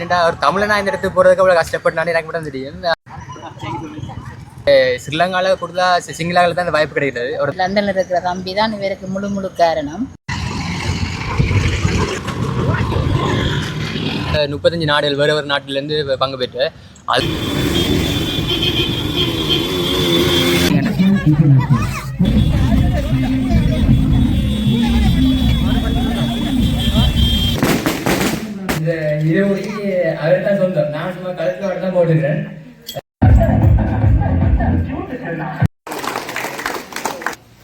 என்னடா ஒரு தமிழனா இந்த இடத்துக்கு போகிறதுக்கு அவ்வளோ கஷ்டப்பட்டானே எனக்கு மட்டும் தெரியும். அஹ் ஸ்ரீலங்கால கொடுத்தா சிங்களாவில் தான் அந்த வாய்ப்பு கிடைக்கிறது. ஒரு லண்டனில் இருக்கிற தம்பி தான் இவருக்கு முழு முழு காரணம். முப்பத்தஞ்சு நாடுகள் வேறு வேறு நாட்டிலேருந்து பங்கு பெற்று அது போட்டுக்கிறேன்.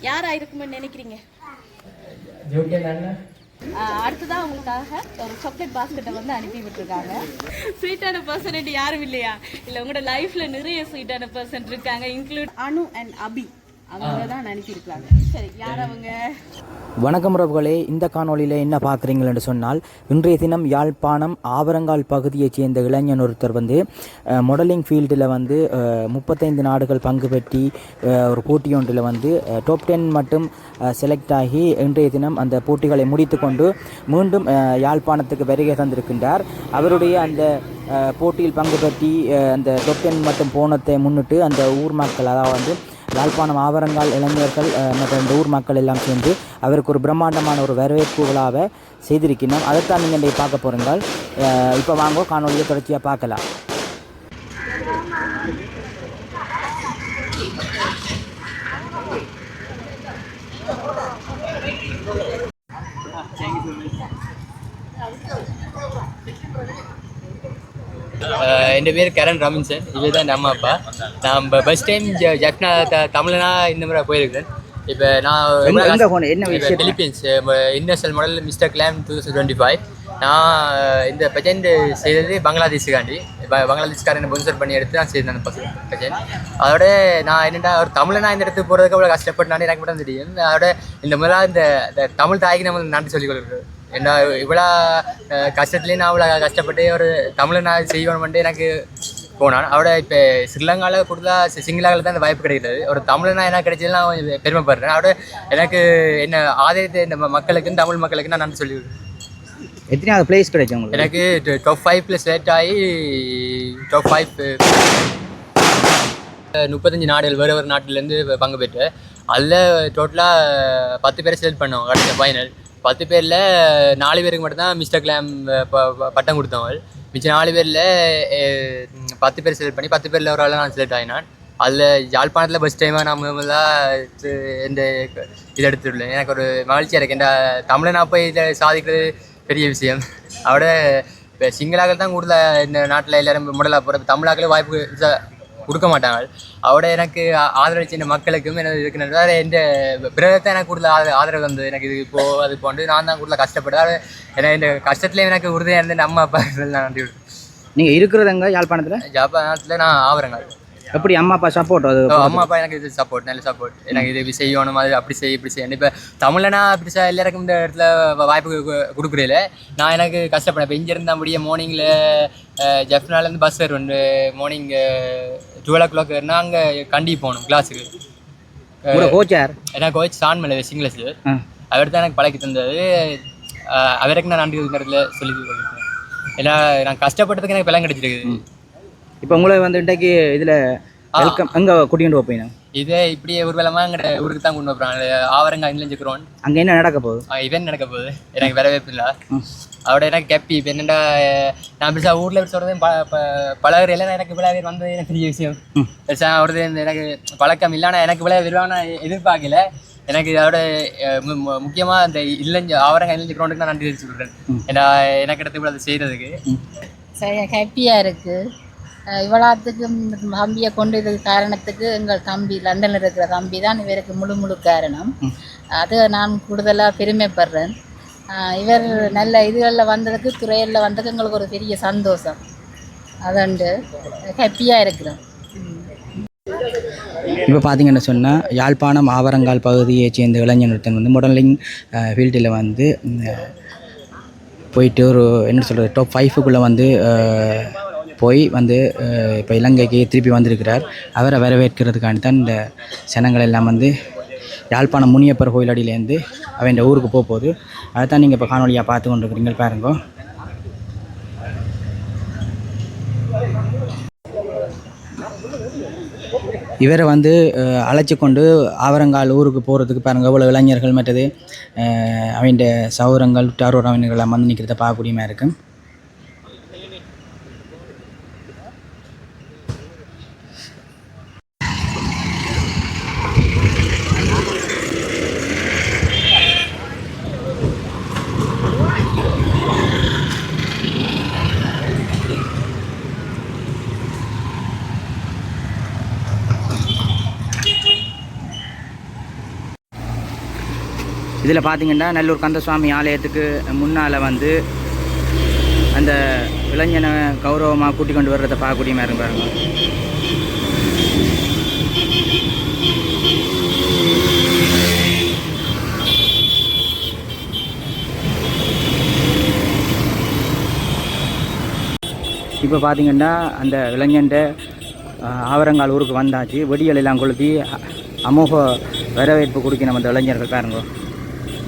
யாரா இருக்கும்னு நினைக்கிறீங்க? ஜோக்கியம் தானே ஆஹ் அடுத்ததா உங்களுக்காக ஒரு சாக்லேட் பாஸ்கெட்டை வந்து அனுப்பி விட்டுருக்காங்க. ஸ்வீட்டான பர்சன் யாரும் இல்லையா? இல்ல உங்களோட லைஃப்ல நிறைய ஸ்வீட்டான பர்சன் இருக்காங்க இன்க்ளூட் அனு அண்ட் அபி. வணக்கம் உறவுகளே இந்த காணொளியில் என்ன பார்க்குறீங்களென்று சொன்னால் இன்றைய தினம் யாழ்ப்பாணம் ஆவரங்கால் பகுதியைச் சேர்ந்த இளைஞன் ஒருத்தர் வந்து மாடலிங் ஃபீல்டில் வந்து முப்பத்தைந்து நாடுகள் பங்கு பெற்றி ஒரு போட்டி ஒன்றில் வந்து டாப் டென் மட்டும் செலக்ட் ஆகி இன்றைய தினம் அந்த போட்டிகளை முடித்துக்கொண்டு மீண்டும் அஹ், யாழ்ப்பாணத்துக்கு வருகை தந்திருக்கின்றார். அவருடைய அந்த போட்டியில் பங்கு பெற்றி அந்த டாப் டென் மட்டும் போனதை முன்னிட்டு அந்த ஊர் மக்கள் அதாவது வந்து யாழ்ப்பாணம் ஆவரங்கால் இளைஞர்கள் மற்ற மற்றும் இந்த ஊர் மக்கள் எல்லாம் சேர்ந்து அவருக்கு ஒரு பிரம்மாண்டமான ஒரு வரவேற்பு விழாவை செய்திருக்கின்றோம். அதைத்தான் நீங்கள் பார்க்க போகிறீங்கள் இப்போ வாங்க காணொலியை தொடர்ச்சியாக பார்க்கலாம். என் பேர் கரண் ரமின்சன். இவர் தான் அம்மா அப்பா நான் பஸ் டைம் ஜப்னா த தமிழ்னா இந்த முறை போயிருக்கிறேன். இப்போ நான் என்ன? Philippines international model mister glam two thousand twenty five நான் இந்த பெஜெண்ட் செய்தது பங்களாதேஷுக்காண்டி. பங்களாதேஷ்காரனை ஸ்பான்சர் பண்ணி எடுத்து நான் செய்தேன் அந்த பெஜெண்ட் அதோட நான் என்னடா ஒரு தமிழனா இந்த இடத்துக்கு போகிறதுக்கு அவ்வளோ கஷ்டப்பட்டானே எனக்கு மட்டும் தெரியும். அதோட இந்த முதல்ல இந்த தமிழ் தாய்க்கு நம்ம நன்றி சொல்லிக் கொள்கிறோம் என்ன இவ்வளோ கஷ்டத்துலேயும் நான் அவ்வளோ கஷ்டப்பட்டு ஒரு தமிழை நான் செய்யணும்ட்டு எனக்கு போனான் அவட இப்போ ஸ்ரீலங்காவில் கொடுத்தா சிங்களாவில் தான் அந்த வாய்ப்பு கிடைக்கிறது. ஒரு தமிழனா எனக்கு கிடைச்சதுல நான் பெருமைப்படுறேன். அவட எனக்கு என்ன ஆதரித்த இந்த மக்களுக்கு தமிழ் மக்களுக்கு நான் நன்றி சொல்லி எத்தனையாவது பிளேஸ் கிடைக்கும் உங்களுக்கு? எனக்கு டாப் ஃபைவ் ப்ளஸ் செலக்ட் ஆகி டாப் ஃபைவ் முப்பத்தஞ்சு நாடுகள் வேறு வேறு நாட்டிலேருந்து பங்கு பெற்று அதில் டோட்டலாக பத்து பேரை செலக்ட் பண்ணோம் கடைசி ஃபைனல் பத்து பேரில் நாலு பேருக்கு மட்டும்தான் மிஸ்டர் கிளாம் ப- பட்டம் கொடுத்தவங்க மிச்சம் நாலு பேரில் பத்து பேர் செலக்ட் பண்ணி பத்து பேரில் ஒரு ஆளாக நான் செலக்ட் ஆகினான் அதில் யாழ்ப்பாணத்தில் ஃபஸ்ட் டைமாக நான் முதல்ல இந்த இது எடுத்துள்ளேன். எனக்கு ஒரு மகிழ்ச்சியாக இருக்குது ஏன்டா தமிழை நான் போய் இதை சாதிக்கிறது பெரிய விஷயம். அவட இப்போ சிங்களாக தான் கூடுதல் இந்த நாட்டில் எல்லாரும் முடலாக போகிற தமிழாக்களே வாய்ப்பு கொடுக்க மாட்டாங்க அவட எனக்கு ஆ- ஆதரவளிச்ச இந்த மக்களுக்கும் எனக்கு இருக்கு வேறு எந்த பிறகத்தை எனக்கு கூடுதல் ஆதரவு ஆதரவு வந்தது எனக்கு இது இப்போ அது போன்று நான் தான் கூடுதல் கஷ்டப்பட்டேன் அது எனக்கு இந்த கஷ்டத்துலேயும் எனக்கு உறுதியாக இருந்து இந்த அம்மா அப்பா நான் நன்றி. நீங்கள் இருக்கிறதங்க யாழ்ப்பாணத்தில்? ஜாப்பானத்தில் நான் ஆவரங்க எப்படி அம்மா அப்பா சப்போர்ட் அது? அம்மா அப்பா எனக்கு இது சப்போர்ட் நல்ல சப்போர்ட் எனக்கு இது இப்படி செய்யணும் அது அப்படி செய் இப்படி செய்யணும் இப்போ தமிழனா அப்படி எல்லாருக்கும் இந்த இடத்துல வாய்ப்பு கொடுக்குறீல. நான் எனக்கு கஷ்டப்படேன் இப்போ இங்கேருந்து முடிய மார்னிங்கில் ஜெஃப்னாலேருந்து பஸ் வரும் மார்னிங் டுவெல் ஓ கிளாக் ஏறினா அங்கே கண்டி போகணும் கிளாஸுக்கு கோச்சார் எனக்கு கோச் சான்மலை சிங்கிலஸ் ஆ. அவர் தான் எனக்கு பழக்கி தந்தது. அவருக்கு நான் நன்றி இந்த இடத்துல சொல்லி. ஏன்னா நான் கஷ்டப்பட்டதுக்கு எனக்கு பலன் கிடைச்சிருக்குது. இப்போ உங்களை வந்து இன்றைக்கு இதில் வெல்கம் எங்கே கூட்டிகிட்டு போப்பீங்க இதே இப்படியே ஊர்வலமாக எங்கட ஊருக்கு தான் கொண்டு போகிறாங்க ஆவரங்க இன்லஞ்சுக்கிறோன் அங்கே என்ன நடக்க போகுது? இவன் நடக்க போகுது. எனக்கு வரவேற்பு இல்லை. அவட எனக்கு கெப்பி இப்போ என்னடா நான் பெருசாக ஊரில் எப்படி சொல்கிறது ப ப பழகுறையில் எனக்கு விழா பேர் வந்தது எனக்கு பெரிய விஷயம். பெருசாக அவரது இந்த எனக்கு பழக்கம் இல்லை ஆனால் எனக்கு விழா வருவாங்க நான் எதிர்பார்க்கல. எனக்கு இதோட முக்கியமாக இந்த இல்லஞ்சு ஆவரங்க இல்லஞ்சு கிரௌண்டுக்கு நான் நன்றி தெரிவிச்சு சொல்கிறேன் ஏன்னா எனக்கு எடுத்து இவ்வளோ செய்கிறதுக்கு சரி ஹாப்பியாக இருக்குது இவ்வளோத்துக்கு தம்பியை கொண்டு இது காரணத்துக்கு எங்கள் தம்பி லண்டனில் இருக்கிற தம்பி தான் இவருக்கு முழு முழு காரணம். அது நான் கூடுதலாக பெருமைப்படுறேன். இவர் நல்ல இதுகளில் வந்ததுக்கு துறையில் வந்ததுக்கு எங்களுக்கு ஒரு பெரிய சந்தோஷம். அதண்டு ஹாப்பியாக இருக்கிறோம். இப்போ பார்த்தீங்கன்னு சொன்னால் யாழ்ப்பாணம் ஆவரங்கால் பகுதியைச் சேர்ந்த இளைஞர் ஒருத்தன் வந்து மாடலிங் ஃபீல்டில் வந்து போயிட்டு ஒரு என்ன சொல்கிறது டாப் ஃபைவுக்குள்ளே வந்து போய் வந்து இப்போ இலங்கைக்கு திருப்பி வந்திருக்கிறார். அவரை வரவேற்கிறதுக்காண்டி தான் இந்த ஜனங்கள் எல்லாம் வந்து யாழ்ப்பாணம் முனியப்பர் கோயில் அடியிலேருந்து அவன் இந்த ஊருக்கு போக போகுது. அதை தான் நீங்கள் இப்போ காணொலியாக பார்த்து கொண்டிருக்கிறீங்க பாருங்க. இவரை வந்து அழைச்சி கொண்டு ஆவரங்கால் ஊருக்கு போகிறதுக்கு பாருங்கள் இவ்வளோ இளைஞர்கள் மற்றது. அவன் சௌரங்கள் உற்றாரோர் அவன்கள் எல்லாம் நிற்கிறத பார்க்கக்கூடியமாக இருக்கும் இதில் பார்த்தீங்கன்னா நல்லூர் கந்தசுவாமி ஆலயத்துக்கு முன்னால் வந்து அந்த இளைஞனை கௌரவமாக கூட்டி கொண்டு வர்றதை பார்க்கக்கூடிய மாதிரி பாருங்க. இப்போ பார்த்தீங்கன்னா அந்த இளைஞன்ட ஆவரங்கால் ஊருக்கு வந்தாச்சு. வெடிகள் எல்லாம் கொளுத்தி அமோக வரவேற்பு கொடுக்கணும் அந்த இளைஞர்கள் பாருங்க.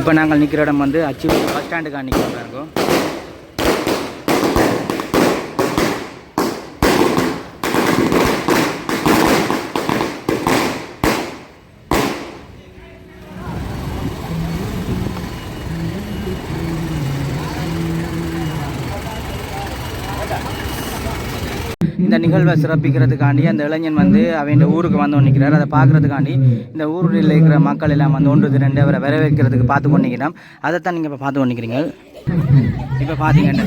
இப்போ நாங்கள் நிற்கிற இடம் வந்து அச்சு பஸ் ஸ்டாண்டுக்காக நிற்கிறோம் பாருங்க இந்த நிகழ்வை சிறப்பிக்கிறதுக்காண்டி அந்த இளைஞன் வந்து அவன் ஊருக்கு வந்து நிற்கிறார் அதை பார்க்கறதுக்காண்டி இந்த ஊரில் இருக்கிற மக்கள் எல்லாம் வந்து ஒன்று திரண்டு அவரை வரவேற்கிறதுக்கு பார்த்து கொண்டிருக்கிறோம். அதைத்தான் நீங்கள் இப்போ பார்த்து கொண்டிருக்கிறீங்க. இப்போ பார்த்தீங்கன்னா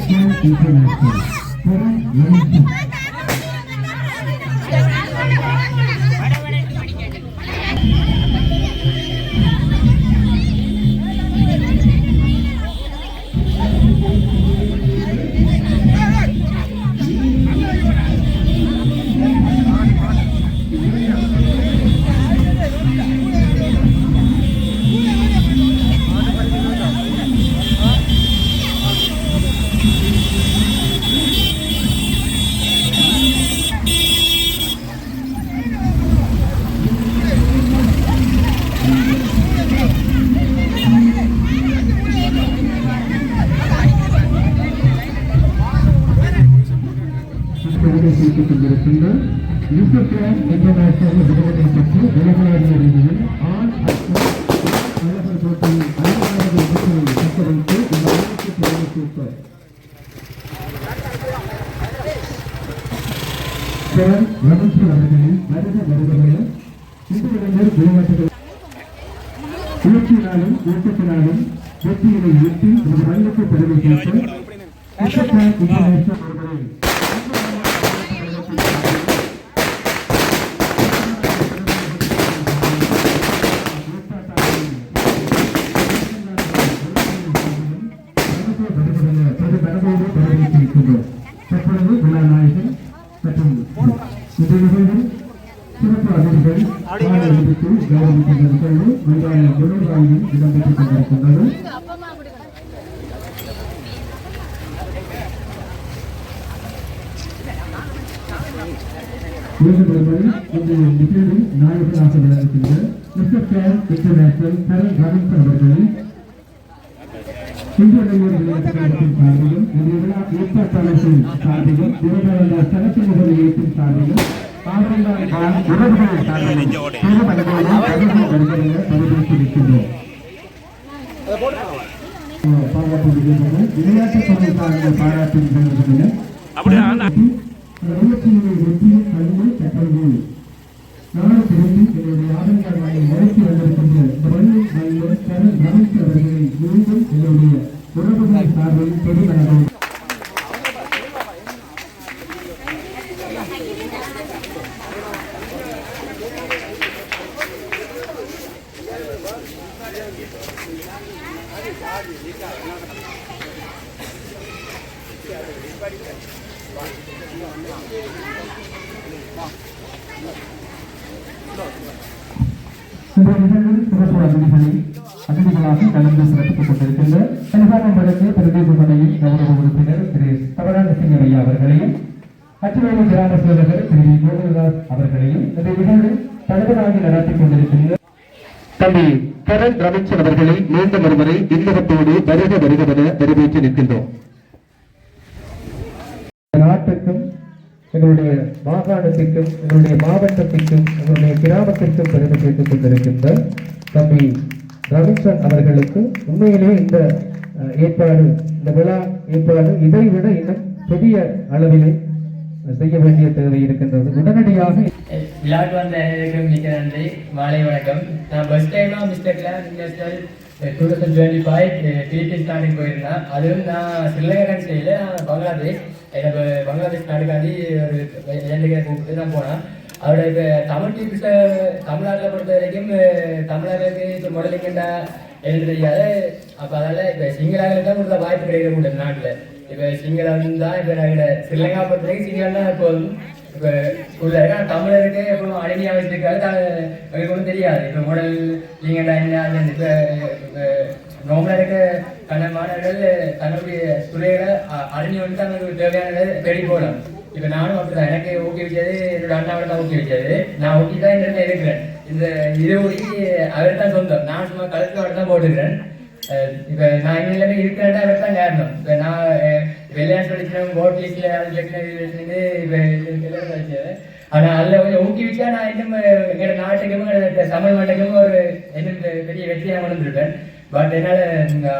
உயர்ச்சியினாலும் வெற்றியினை ஈட்டி இந்த பெருமை சேர்த்து இன்டர்நேஷனல் தற்பொழுது மற்றும் இந்த நிகழ்வில் சிறப்பு அதிதிகள் மாலை அறிவித்து கௌரவிக்கின்ற நிகழ்வு இடம்பெற்றுக் கொண்டிருக்கின்றது நாயகனாக மிஸ்டர் கேன் இன்டர்நேஷனல் கரண் அவர்களை இந்திய சார்பிலும் இந்த விழா ஏற்பாட்டாளர்கள் சார்பிலும் சார்பிலும் ஆவரங்கால் பால் பாராட்டு துறை சார்ந்த பாராட்டு நிகழ்வுகளில் நிகழ்ச்சியினை வெற்றி கல்வி கட்டளை நாடு திரும்பி என்னுடைய ஆதங்கால் முறைக்கு வந்திருக்கின்ற பிரபு மல்லர் கரண் ரமேஷ் அவர்களை மீண்டும் என்னுடைய உறவுகள் சார்பில் பெருமளவு இந்த சிறப்பு அதிதிகளை அதிதிகளாக கலந்து சிறப்பித்துக் கொண்டிருக்கின்ற பிரதேச சபையின் கௌரவ உறுப்பினர் திரு அவர்களையும் அச்சுவேலி கிராம சேவகர் திரு கோகுல்தாஸ் அவர்களையும் இந்த நடத்திக் கொண்டிருக்கின்ற தம்பி கரண் ரமேஷன் அவர்களை மீண்டும் ஒருமுறை இல்லகத்தோடு வருக வருகவென வரவேற்று நிற்கின்றோம். நாட்டுக்கும் எங்களுடைய மாகாணத்திற்கும் எங்களுடைய மாவட்டத்திற்கும் எங்களுடைய கிராமத்திற்கும் பெருமை சேர்த்துக் கொண்டிருக்கின்ற தம்பி ரவிசன் அவர்களுக்கு உண்மையிலேயே இந்த ஏற்பாடு இந்த விழா ஏற்பாடு இதை விட இன்னும் பெரிய அளவிலே செய்ய வேண்டிய தேவை இருக்கின்றது. உடனடியாக விளையாட்டு வந்த மிக நன்றி. மாலை வணக்கம். நான் ஃபர்ஸ்ட் டைமாக mister glam two thousand twenty five Philippines நாட்டுக்கு போயிருந்தேன். அதுவும் நான் ஸ்ரீலங்கா ஸ்டைலில் பங்களாதேஷ் எனக்கு பங்களாதேஷ் நாட்டுக்காண்டி ஒரு ரெண்டு கூப்பிட்டு தான் போனேன். அவரோட இப்போ தமிழ் டீம்ஸை தமிழ்நாட்டில் பொறுத்த வரைக்கும் தமிழர்களுக்கு இப்போ மாடலிங்கண்டா எழுத தெரியாது அப்போ அதனால் இப்போ சிங்களாவில் தான் கொடுத்த வாய்ப்பு கிடைக்க முடியும் நாட்டில். இப்போ சிங்களம் தான் இப்போ நாங்கள் ஸ்ரீலங்கா பொறுத்த வரைக்கும் சிங்களம் தான் எப்போதும் இப்போ உள்ள தமிழருக்கு இப்போ அடிமையாக வச்சிருக்காரு ஒன்றும் தெரியாது. இப்போ மாடல் நீங்கள்டா என்ன அது இப்போ நார்மலாக இருக்க தன்னை மாணவர்கள் தன்னுடைய துறைகளை அழிஞ்சு வந்து தங்களுக்கு தேவையானதை தேடி போகலாம். இப்போ நானும் அப்படிதான் எனக்கு ஊக்குவிச்சது என்னோட அண்ணாவோட தான் ஊக்குவிச்சது நான் ஊக்கி தான் என்ன இருக்கிறேன். இந்த இது ஊக்கி அவர் தான் சொந்தம். நான் சும்மா கழுத்து தான் போட்டுக்கிறேன். இப்போ இப்ப நான் இங்க எல்லாமே இருக்கிறேன்டா அவர் தான் காரணம். இப்ப நான் விளையாட்டு படிச்சேன் போட் லிஸ்ட்ல ஆனால் அதில் படிச்சது கொஞ்சம் ஊக்குவிச்சா நான் இன்னும் எங்க நாட்டுக்கும் தமிழ் நாட்டுக்கும் ஒரு இன்னும் பெரிய வெற்றியாக வளர்ந்துருப்பேன் பட் என்னால்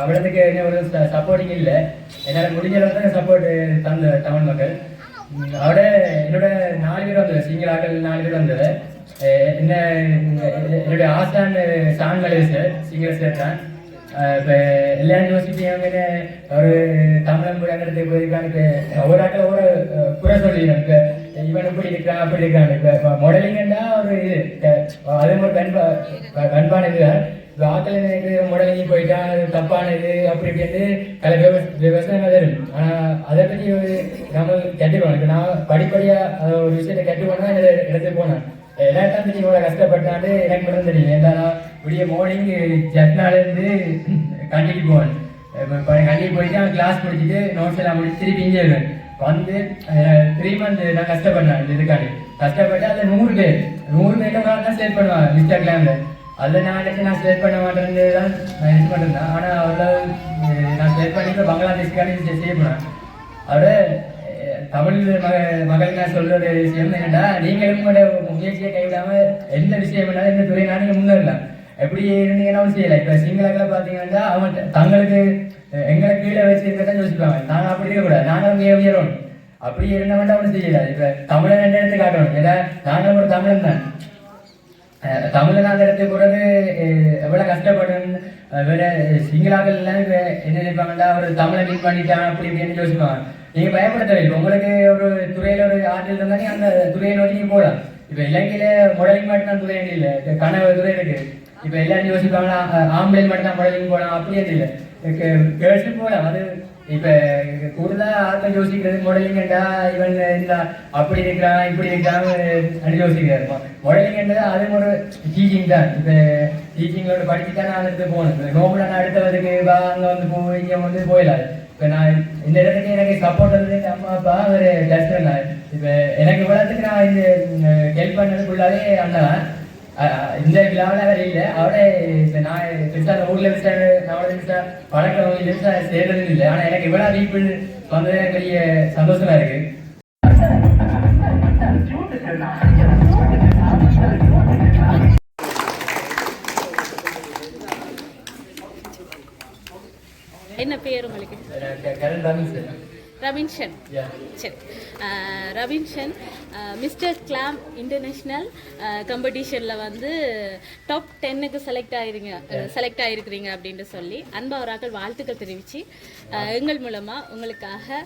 அவ்வளோத்துக்கு என்ன ஒரு சப்போர்ட்டிங் இல்லை. என்னால் முடிஞ்ச அளவுக்கு தான் சப்போர்ட் தந்த தமிழ் மக்கள். அவட என்னோட நாலு பேர் வந்தது சிங்கிள் சிங்களாக்கள் நாலு பேர் வந்தது என்ன என்னுடைய ஆசான் சான் மலேசர் சிங்கள சார் தான் இப்போ எல்லா யூனிவர்சிட்டியும் அங்கே ஒரு தமிழன் புலங்கிறதுக்கு போயிருக்காங்க இப்போ ஒரு ஆட்டில் ஒரு குறை சொல்லிடணும் இப்போ இவன் இப்படி இருக்கான் அப்படி இருக்கான் இப்போ மாடலிங்கன்னா ஒரு இது அதே மாதிரி கண்பா கண்பானது இப்போ ஆக்கள் நினைக்கிறது மாடலிங் போயிட்டான் அது தப்பானது அப்படி இப்படின்னு பல விவசாயம் வரும் ஆனால் அதை பற்றி ஒரு நம்ம கற்றுக்கணும் இப்போ நான் படிப்படியாக ஒரு விஷயத்தை கற்றுக்கணும் தான் இடத்துக்கு போனேன் எல்லாத்தையும் இவ்வளோ கஷ்டப்பட்டான்னு எனக்கு மட்டும் தெரியும் ஏன்னா விடிய மார்னிங் ஜட்னாலேருந்து கண்டிக்கு போவேன். இப்போ கண்டிக்கு போயிட்டு அவன் கிளாஸ் படிச்சுட்டு நோட்ஸ் எல்லாம் முடிச்சு திருப்பி இங்கே வருவேன். வந்து த்ரீ மந்த் நான் கஷ்டப்பட்டேன் இந்த இதுக்காண்டி. கஷ்டப்பட்டு அதில் நூறு பேர். நூறு பேர் தான் ஸ்டேட் பண்ணுவாங்க மிஸ்டர் கிளாமில் அதில் நான் நினைச்சு நான் செலக்ட் பண்ண மாட்டேன்னு தான் நான் இது பண்ணிருந்தேன் ஆனால் அவ்வளோ நான் ஸ்டேட் பண்ணிட்டு இப்போ ஸ்டே செய்ய போனேன் அதோட தமிழ் மக மகள் நான் சொல்ற விஷயம் என்னன்னா நீங்களும் உங்களோட முயற்சியை கைவிடாமல் எந்த விஷயம் வேணாலும் எந்த துறையினாலும் நீங்க முன்னேறலாம். எப்படி இருந்தீங்கன்னாலும் செய்யலை? இப்போ சிங்களாக்களை பார்த்தீங்கன்னா அவங்க தங்களுக்கு எங்களை கீழே வச்சிருக்கதான் யோசிப்பாங்க நாங்க அப்படி இருக்கக்கூடாது. நாங்கள் அங்கே உயரணும் அப்படி இருந்தவன்டா ஒன்றும் செய்யலாது இப்போ தமிழன் என்ற எடுத்து காட்டணும். ஏன்னா நாங்கள் ஒரு தமிழன் தான். அஹ் அந்த இடத்துக்கு போகிறது எவ்வளோ கஷ்டப்படும் அஹ் வேற சிங்களாக்கள் எல்லாம் இப்போ என்ன நினைப்பாங்கடா ஒரு தமிழை மீட் பண்ணிட்டான் அப்படி இப்படின்னு யோசிப்பாங்க நீங்கள் பயப்படுத்த தேவையில்லை உங்களுக்கு ஒரு துறையில் ஒரு ஆற்றல் இருந்தா அந்த துறையை நோக்கி போகலாம். இப்போ இலங்கையில் முடலிங் மட்டும் தான் துறை இல்லை. கனவு துறை இருக்குது இப்ப எல்லாரும் யோசிப்பாங்கன்னா ஆம்பளை மட்டும் தான் மாடலிங் போகலாம் அப்படியே இல்லை கேர்ள்ஸும் போகலாம் அது இப்ப கூடுதலா ஆட்கள் யோசிக்கிறது மாடலிங்கண்டா இவன் இந்த அப்படி இருக்கிறான் இப்படி இருக்கிறான் அப்படி யோசிக்கிறாரு மாடலிங்கன்றது அது ஒரு டீச்சிங் தான் இப்ப டீச்சிங்களோட படிச்சு தான் நான் எடுத்து போகணும் இப்ப நோம்புல நான் அடுத்தவருக்கு வா அங்க வந்து போ இங்க வந்து போயிடலாம் இப்ப நான் இந்த இடத்துக்கு எனக்கு சப்போர்ட் வந்து எங்க அம்மா அப்பா ஒரு கஷ்டம் தான் இப்ப எனக்கு இவ்வளவுக்கு நான் இது ஹெல்ப் பண்ணது ஃபுல்லாவே அண்ணன் இந்த விழாவில் அவர் இல்லை அவரை இப்ப நான் அந்த ஊர்ல நான் பெருசா பழக்கம் பெருசா சேர்றதும் இல்லை ஆனா எனக்கு இவ்வளவு ரீப்பிள் வந்தது பெரிய சந்தோஷமா இருக்கு என்ன பேர் உங்களுக்கு ரவின்ஷன். சரி ரவின்ஷன் மிஸ்டர் கிளாம் இன்டர்நேஷ்னல் காம்படிஷனில் வந்து டாப் டென்னுக்கு செலக்ட் ஆயிருங்க செலக்ட் ஆயிருக்கிறீங்க அப்படின்ட்டு சொல்லி அன்பவராக்கள் வாழ்த்துக்கள் தெரிவித்து எங்கள் மூலமாக உங்களுக்காக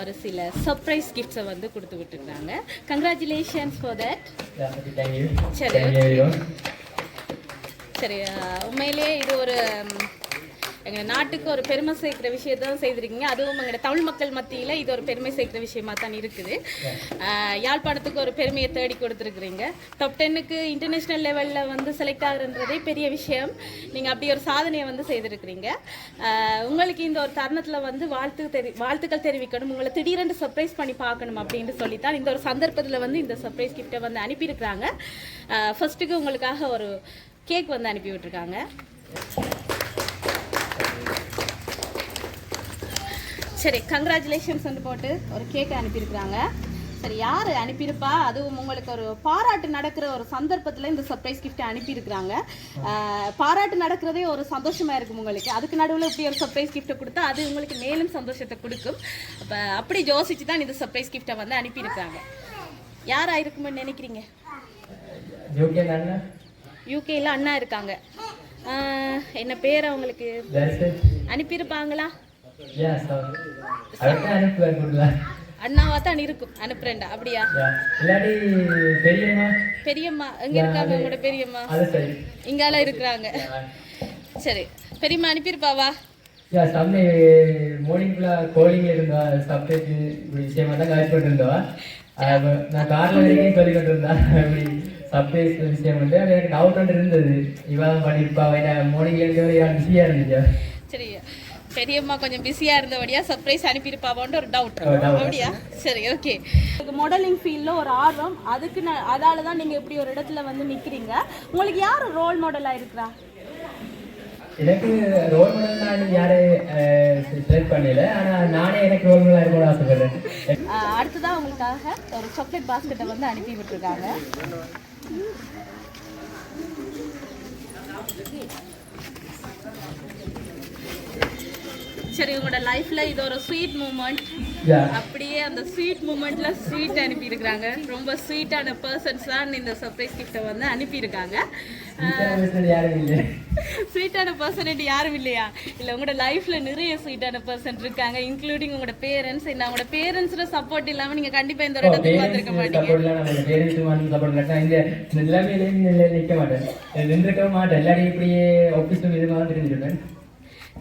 ஒரு சில சர்ப்ரைஸ் கிஃப்ட்ஸை வந்து கொடுத்து விட்டுருக்காங்க. Congratulations for that. சரி. சரி உண்மையிலேயே இது ஒரு எங்கள் நாட்டுக்கு ஒரு பெருமை சேர்க்கிற விஷயத்தை செய்திருக்கீங்க. அதுவும் எங்களோட தமிழ் மக்கள் மத்தியில் இது ஒரு பெருமை சேர்க்கிற விஷயமா தான் இருக்குது. யாழ்ப்பாணத்துக்கு ஒரு பெருமையை தேடி கொடுத்துருக்குறீங்க. டாப் டென்னுக்கு இன்டர்நேஷ்னல் லெவலில் வந்து செலக்ட் ஆகுறன்றதே பெரிய விஷயம். நீங்கள் அப்படி ஒரு சாதனையை வந்து செய்திருக்கிறீங்க. உங்களுக்கு இந்த ஒரு தருணத்தில் வந்து வாழ்த்து தெரி வாழ்த்துக்கள் தெரிவிக்கணும். உங்களை திடீரென்று சர்ப்ரைஸ் பண்ணி பார்க்கணும் அப்படின்னு சொல்லித்தான் இந்த ஒரு சந்தர்ப்பத்தில் வந்து இந்த சர்ப்ரைஸ் கிஃப்ட்டை வந்து அனுப்பியிருக்கிறாங்க. ஃபர்ஸ்ட்டுக்கு உங்களுக்காக ஒரு கேக் வந்து அனுப்பி விட்டுருக்காங்க சரி கங்க்ராச்சுலேஷன்ஸ் போட்டு ஒரு கேக் அனுப்பியிருக்கிறாங்க. சரி யார் அனுப்பியிருப்பா? அதுவும் உங்களுக்கு ஒரு பாராட்டு நடக்கிற ஒரு சந்தர்ப்பத்தில் இந்த சர்ப்ரைஸ் கிஃப்ட்டை அனுப்பியிருக்கிறாங்க. பாராட்டு நடக்கிறதே ஒரு சந்தோஷமா இருக்கும் உங்களுக்கு. அதுக்கு நடுவில் இப்படி ஒரு சர்ப்ரைஸ் கிஃப்ட்டை கொடுத்தா அது உங்களுக்கு மேலும் சந்தோஷத்தை கொடுக்கும். அப்போ அப்படி யோசிச்சு தான் இந்த சர்ப்ரைஸ் கிஃப்ட்டை வந்து அனுப்பியிருக்கிறாங்க. யார் ஆயிருக்குமென்னு நினைக்கிறீங்க யூகேல அண்ணா. இருக்காங்க. என்ன பேர் அவங்களுக்கு? அனுப்பியிருப்பாங்களா? அண்ணாவா தான் இருக்கும் அனுப்புறேன்டா அப்படியா? பெரியம்மா? பெரியம்மா எங்க இருக்காங்க உங்களோட பெரியம்மா? இங்கால இருக்கிறாங்க. சரி பெரியம்மா அனுப்பியிருப்பாவா யா சம்மே மார்னிங்ல கோலிங்ல இருந்தா சப்ஜெக்ட் விஷயமா தான் இருந்தோம் அது நான் கார்ல வரைக்கும் சொல்லி இப்படி சர்ப்ரைஸ் விஷயம் வந்து எனக்கு டவுட் ஒன்று இருந்தது. இவன் பண்ணியிருப்பா ஏன்னா மார்னிங்ல இருந்து பிஸியா இருந்துச்சு சரி. பெரியம்மா கொஞ்சம் பிஸியா இருந்தபடியா சர்ப்ரைஸ் அனுப்பியிருப்பாவோன்ற ஒரு டவுட் doubt. அப்படியா? சரி ஓகே மாடலிங் ஃபீல்ட்ல ஒரு ஆர்வம். அதுக்கு நான் அதால தான் நீங்க இப்படி ஒரு இடத்துல வந்து நிக்கிறீங்க. உங்களுக்கு யார் ரோல் மாடலா இருக்கிறா? எனக்கு ரோல் மாடல் நான் யாரும் செலக்ட் பண்ணல. ஆனா நானே எனக்கு ரோல் மாடல் இருக்கணும்னு ஆசைப்படுறேன். ஆஹ் அடுத்ததா உங்களுக்காக ஒரு சாக்லேட் பாஸ்கெட்டை வந்து அனுப்பி விட்டுருக்காங்க. சரி உங்களோட லைஃப்ல இது ஒரு ஸ்வீட் மூமெண்ட் அப்படியே அந்த ஸ்வீட் மூமெண்ட்ல ஸ்வீட் அனுப்பியிருக்காங்க ரொம்ப ஸ்வீட்டான பர்சன்ஸ் தான் இந்த சர்ப்ரைஸ் கிஃப்ட்டை வந்து அனுப்பியிருக்காங்க. யாரும் இல்லை. ஸ்வீட்டான பர்சன் யாரும் இல்லையா? இல்லை உங்களோட லைஃப்ல நிறைய ஸ்வீட்டான பர்சன் இருக்காங்க இன்க்ளூடிங் உங்களோட பேரண்ட்ஸ் என்ன உங்களோட பேரண்ட்ஸோட சப்போர்ட் இல்லாம நீங்க கண்டிப்பா இந்த ஒரு இடத்துக்கு வந்திருக்க மாட்டீங்க. நிலைமையில நிற்க மாட்டேன். நின்றுக்க மாட்டேன். எல்லாரையும் இப்படியே ஆஃபீஸும் இது மாதிரி தெரிஞ்சுப்பேன்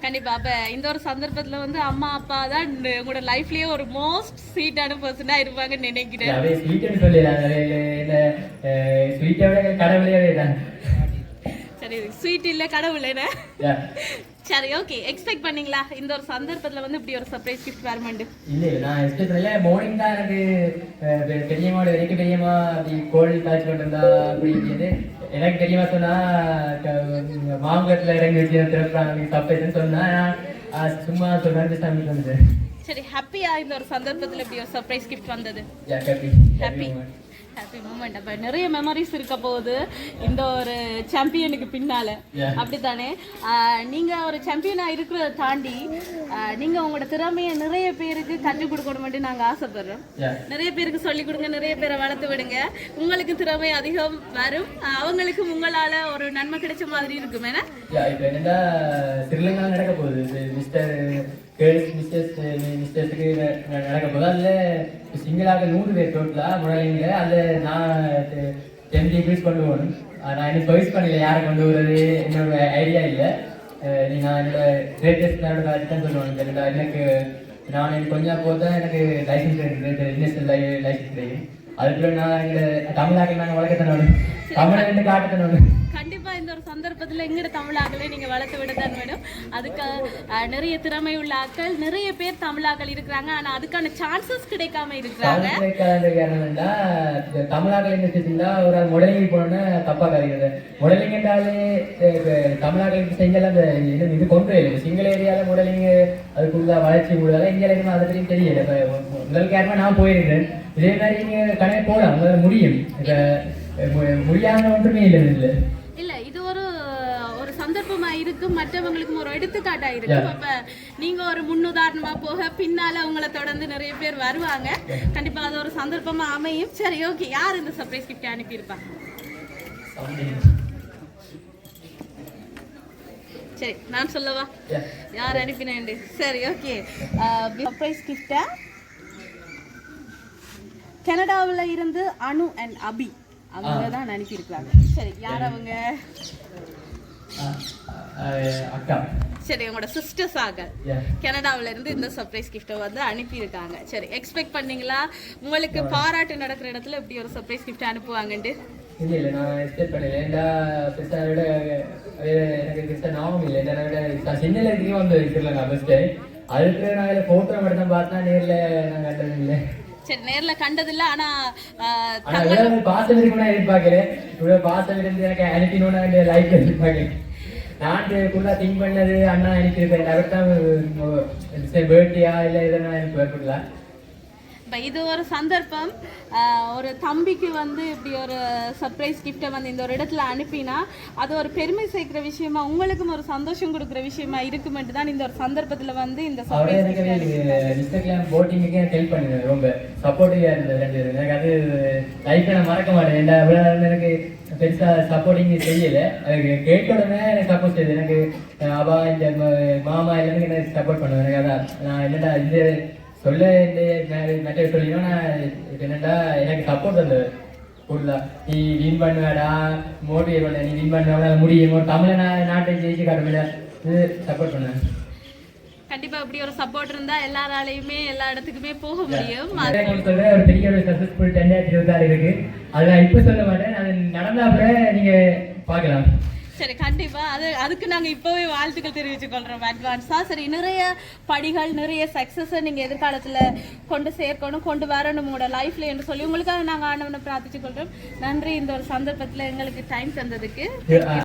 கண்டிப்பா. அப்ப இந்த ஒரு சந்தர்ப்பத்துல வந்து அம்மா அப்பா தான் உங்களோட லைஃப்லயே ஒரு மோஸ்ட் ஸ்வீட்டான பர்சனா இருப்பாங்கன்னு நினைக்கிறேன். அப்படியே ஸ்வீட்னு சொல்லிடுறாங்க இந்த ஸ்வீட்டை விட கடவுளே தான். சரி ஸ்வீட் இல்ல கடவுள் என்ன? சரி ஓகே எக்ஸ்பெக்ட் பண்ணீங்களா? இந்த ஒரு சந்தர்ப்பத்துல வந்து இப்படி ஒரு சர்ப்ரைஸ் கிஃப்ட் வருமெண்டு இல்லை நான் எக்ஸ்பெக்ட் பண்ணல. மார்னிங் தான் எனக்கு பெரியம்மாவோட வரைக்கும் பெரியம்மா அப்படி கோழி காய்ச்சி கொண்டு இருந்தா அப்படிங்கிறது எனக்கு பெரியம்மா சொன்னா மாம்பழத்துல இறங்கி வச்சு திறப்பாங்க சர்ப்ரைஸ்னு சொன்னா சும்மா சொன்னாங்க சாமி வந்து. சரி ஹாப்பியா இந்த ஒரு சந்தர்ப்பத்துல இப்படி ஒரு சர்ப்ரைஸ் கிஃப்ட் வந்தது? ஹாப்பி ஹாப்பி மூமெண்ட் அப்ப நிறைய மெமரிஸ் இருக்க போகுது. இந்த ஒரு சாம்பியனுக்கு பின்னால. அப்படித்தானே? ஆஹ் நீங்க ஒரு சாம்பியனா இருக்கிறத தாண்டி ஆஹ் நீங்க உங்களோட திறமையை நிறைய பேருக்கு கற்றுக் கொடுக்கணும்னு நாங்க ஆசைப்படுறோம். நிறைய பேருக்கு சொல்லி கொடுங்க நிறைய பேரை வளர்த்து விடுங்க. உங்களுக்கு திறமை அதிகம் வரும். ஆஹ் அவங்களுக்கும் உங்களால ஒரு நன்மை கிடைச்ச மாதிரி இருக்கும். ஏன்னா இப்போ என்னன்னா ஸ்ரீலங்கா நடக்க போகுது. மிஸ்டர் கேர்ள்ஸ் மிஸ்டர்ஸ் மிஸ்டர்ஸுக்கு நடக்க போது அதில் சிங்கிளாக நூறு பேர் டோட்டலாக முதலீங்க அதில் நான் டென் டிகிரிஸ் கொண்டு போகணும். நான் இன்னும் சாய்ஸ் பண்ணல யாரை கொண்டு வர்றது என்னோட ஐடியா இல்லை. நான் என்னோட கிரேட்டஸ்ட் என்னோட காலேஜ் தான் சொல்லுவாங்க எனக்கு நான் எனக்கு கொஞ்சம் போது தான் எனக்கு லைசன்ஸ் இருக்குது இன்டர்நேஷனல் லைசன்ஸ் கிடைக்கும். அதுக்குள்ள நான் எங்கள் தமிழ்நாட்டில் நாங்கள் வளர்க்கத்தனோம் தமிழ்நாட்டு காட்டுத்தனோம் கண்டிப்பா இந்த சந்தர்ப்பத்துல எங்கட தமிழாக்களை நீங்க வளர்த்து விடத்தான் வேணும். அதுக்கு நிறைய திறமை உள்ள ஆக்கள் நிறைய பேர் தமிழாக்கள் இருக்கிறாங்க. ஆனா அதுக்கான சான்சஸ் கிடைக்காம இருக்கிறாங்க. தமிழாக்கள் என்ன ஒரு முடலிங்க போனோன்னா தப்பாக கிடைக்கிறது முடலிங்கன்றாலே தமிழாக்களுக்கு செஞ்சல அந்த இது இது கொண்டு இல்லை சிங்கள ஏரியால முடலிங்க அதுக்குள்ள வளர்ச்சி உள்ளதால இங்கே எனக்கு அதை பற்றியும் தெரியல. இப்ப முதல் கேரமா நான் போயிருக்கிறேன். இதே மாதிரி நீங்க கணக்கு போகலாம் முடியும். இப்போ முடியாத ஒன்றுமே இல்லை இல்லை இல்ல இது ஒரு ஒரு இருக்கும் மற்றவங்களுக்கும் ஒரு எடுத்துக்காட்டா இருக்கும் அப்ப நீங்க ஒரு முன்னுதாரணமா போக பின்னால உங்களை தொடர்ந்து நிறைய பேர் வருவாங்க. கண்டிப்பா அது ஒரு சந்தர்ப்பமா அமையும். சரி ஓகே யார் இந்த சர்ப்ரைஸ் கிஃப்ட் அனுப்பியிருப்பாங்க சரி நான் சொல்லவா. யார் அனுப்பினேன் சரி ஓகே சர்ப்ரைஸ் கிஃப்டை கனடாவுல இருந்து அனு அண்ட் அபி அவங்க தான் அனுப்பியிருக்காங்க சரி யார் அவங்க? அக்கா. சரி உங்களோட சிஸ்டர்ஸ் ஆக. Yeah. கனடாவுல இருந்து இந்த சர்ப்ரைஸ் கிஃப்ட்டை வந்து அனுப்பியிருக்காங்க. சரி எக்ஸ்பெக்ட் பண்ணீங்களா? உங்களுக்கு பாராட்டு நடக்கிற இடத்துல இப்படி ஒரு சர்ப்ரைஸ் கிஃப்ட் அனுப்புவாங்கன்ட்டு? இல்லை இல்லை நான் எக்ஸ்பெக்ட் பண்ணல. ஏன்டா பெருசாக விட எனக்கு பெருசாக ஞாபகம் இல்லை. என்னை விட நான் இருக்கீங்க வந்து ஸ்ரீலங்கா ஃபஸ்ட்டு அதுக்கு நான் இதில் ஃபோட்டோ மட்டும் பார்த்தா நேரில் நான் கண்டது இல்லை. சரி நேர்ல கண்டதில்ல ஆனா ஆஹ், ஆனா பாசம் இருக்கும்னு எதிர்பார்க்கல. இவ்வளவு பாசம் இருந்து எனக்கு அனுப்பினோன்னு வேண்டிய லைஃப் எதிர்பார்க்கல. நான் திங்க் பண்ணது அண்ணா அனுப்பியிருப்பேன் அவர் தான் பேர்த்தியா இல்லை இதெல்லாம் எனக்கு ஏற்படல இது ஒரு சந்தர்ப்பம். ஒரு தம்பிக்கு வந்து இப்படி ஒரு சர்ப்ரைஸ் கிஃப்ட்டை வந்து இந்த ஒரு இடத்துல அனுப்பினா அது ஒரு பெருமை சேர்க்கிற விஷயமா உங்களுக்கும் ஒரு சந்தோஷம் கொடுக்குற விஷயமா இருக்குமெட்டு தான் இந்த ஒரு சந்தர்ப்பத்துல வந்து இந்த எனக்கு இன்ஸ்டாகிராம் போட்டிங்குக்கு எனக்கு ஹெல்ப் பண்ணுங்க ரொம்ப சப்போர்ட்டிவாக இருந்தது ரெண்டு எனக்கு அது லைஃப்பில் நான் மறக்க மாட்டேன். எனக்கு பெருசாக சப்போர்ட்டிங் செய்யலை. எனக்கு கேட்ட உடனே எனக்கு சப்போர்ட் செய்யுது எனக்கு அவா இந்த மாமா எல்லாமே எனக்கு சப்போர்ட் பண்ணுவேன் எனக்கு அதான் நான் என்னடா இந்த சொல்ல இந்த மெட்டர் சொல்லினா நான் என்னடா எனக்கு சப்போர்ட் தந்தது. ஃபுல்லாக நீ வின் பண்ணுவேடா மோட்டிவேட் பண்ண. நீ வின் பண்ணுவேடா முடியும். தமிழை நான் நாட்டை ஜெயிச்சு காட்டுவேடா இது சப்போர்ட் பண்ணுவேன் கண்டிப்பா இப்படி ஒரு சப்போர்ட் இருந்தா எல்லாராலையுமே எல்லா இடத்துக்குமே போக முடியும். ஒரு பெரிய ஒரு சக்சஸ்ஃபுல் ரெண்டாயிரத்தி இருபத்தாறு இருக்கு. அது நான் இப்ப சொல்ல மாட்டேன். அது நடந்தாப்புல நீங்க பார்க்கலாம். சரி கண்டிப்பா. அது அதுக்கு நாங்க இப்பவே வாழ்த்துக்கள் தெரிவிச்சு கொள்றோம் அட்வான்ஸா சரி நிறைய படிகள் நிறைய சக்சஸை நீங்க எதிர்காலத்துல கொண்டு சேர்க்கணும் கொண்டு வரணும் உங்களோட லைஃப்ல என்று சொல்லி உங்களுக்காக நாங்க ஆண்டவனை பிரார்த்திச்சு கொள்றோம். நன்றி. இந்த ஒரு சந்தர்ப்பத்துல எங்களுக்கு டைம் தந்ததுக்கு.